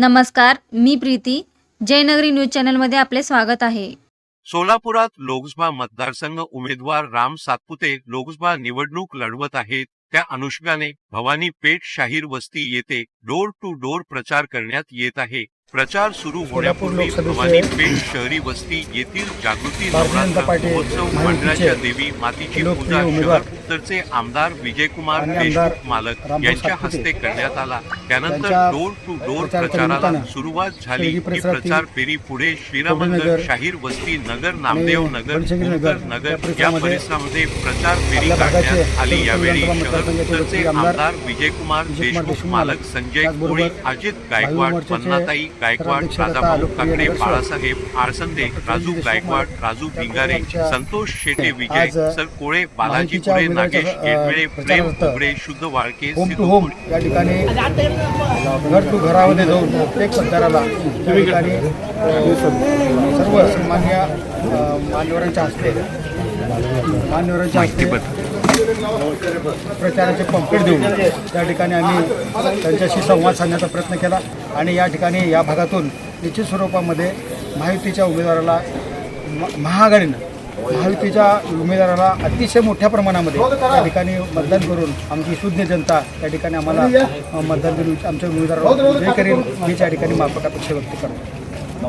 नमस्कार मी प्रीती. जयनगरी न्यूज चॅनलमध्ये आपले स्वागत आहे. सोलापुरात लोकसभा मतदारसंघ उमेदवार राम सातपुते लोकसभा निवडणूक लढवत आहेत. त्या अनुषंगाने भवानी पेठ शाहीर वस्ती येथे डोर टू डोर प्रचार करण्यात येत आहे. प्रचार सुरू होण्यापूर्वी भवानी पेठ शहरी वस्ती येथील जागृती नवरात्र महोत्सव मंडळाच्या देवी मातीची पूजा शहर उत्तरचे आमदार विजयकुमार देशमुख मालक यांच्या हस्ते करण्यात आला. त्यानंतर डोर टू डोर प्रचाराला सुरुवात झाली. ही प्रचार फेरी पुढे श्रीरामनगर शाहीर वस्ती नगर नामदेव नगर नगर या परिसरामध्ये प्रचार फेरी काढण्यात आली यावेळी शहर उत्तरचे आमदार विजयकुमार देशमुख मालक संजय कोळी अजित गायकवाड पन्नाताई गायकवाड लोकप्रिय काकडे बाळासाहेब आळसंदे राजू गायकवाड राजू भिंगारे संतोष शेटे विजय सर कोळे बालाजी उमेदवाराच्या, नागेश गेटमिळे प्रेम उघडे शुद्ध वाळके या ठिकाणी घर टू घरामध्ये जाऊन प्रत्येक ठिकाणी सर्व सन्मान्य मान्यवरांच्या हस्ते मान्यवरांच्या प्रचाराचे पंपलेट देऊन त्या ठिकाणी आम्ही त्यांच्याशी संवाद साधण्याचा प्रयत्न केला आणि या ठिकाणी या भागातून निश्चित स्वरूपामध्ये महायुतीच्या उमेदवाराला म- महाआघाडीनं महायुतीच्या उमेदवाराला अतिशय मोठ्या प्रमाणामध्ये त्या ठिकाणी मतदान करून आमची शुद्ध जनता त्या ठिकाणी आम्हाला मतदान देऊन आमच्या उमेदवाराला विजय करेल मी त्या ठिकाणी माफक अपेक्षा व्यक्त करतो.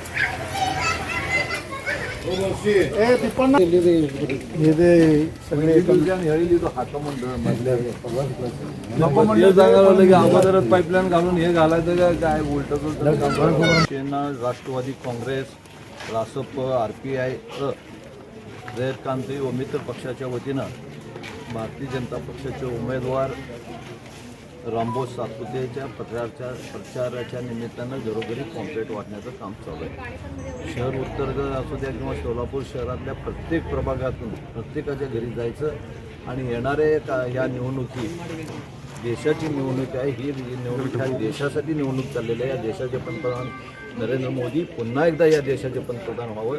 सगळे अगोदरच पाईपलाईन घालून हे घालायचं का काय उलट Sena Rashtravadi Congress Rasap R P I Rayatkranti व मित्र पक्षाच्या वतीनं भारतीय जनता पक्षाचे उमेदवार रामबोस सातपुतेच्या प्रचारच्या प्रचाराच्या निमित्तानं घरोघरी कॉम्प्लेट वाटण्याचं काम चालू आहे. शहर उत्तर असू द्या किंवा सोलापूर शहरातल्या प्रत्येक प्रभागातून प्रत्येकाच्या घरी जायचं आणि येणारे का ह्या निवडणुकी देशाची निवडणूक आहे ही निवडणूक ह्या देशासाठी निवडणूक चाललेली आहे. या देशाचे पंतप्रधान नरेंद्र मोदी पुन्हा एकदा या देशाचे पंतप्रधान व्हावं.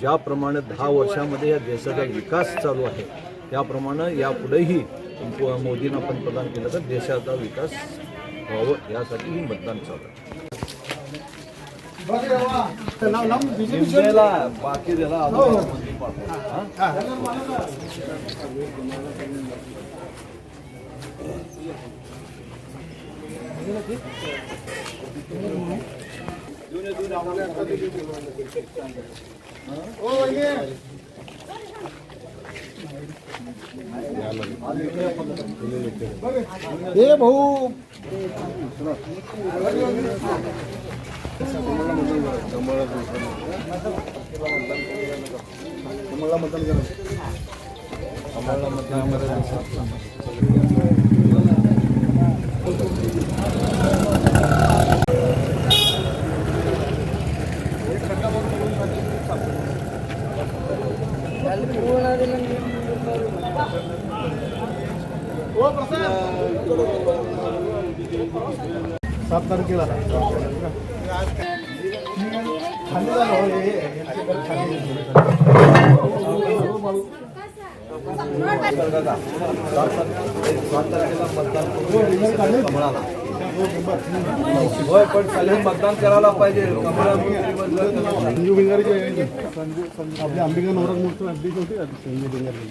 ज्याप्रमाणे दहा वर्षामध्ये या देशाचा विकास चालू आहे त्याप्रमाणे यापुढेही मोदींना पंतप्रधान केलं तर देशाचा विकास व्हावं यासाठी ही मतदान चालू आहे निमजेला बाकी त्याला अजून मंत्री पाठवा. हा? हे भाऊ सात तारखेला खाली झालं हो, हे- हे- हे खाली सात तारखेला मतदान करू. कमळाला होय पण सगळे मतदान करायला पाहिजे कमळा संजू भिंगारीचे आहे. संजू संजू आपले अंबिका नवराज मोठं अध्यक्ष होते का संजू भिंगारी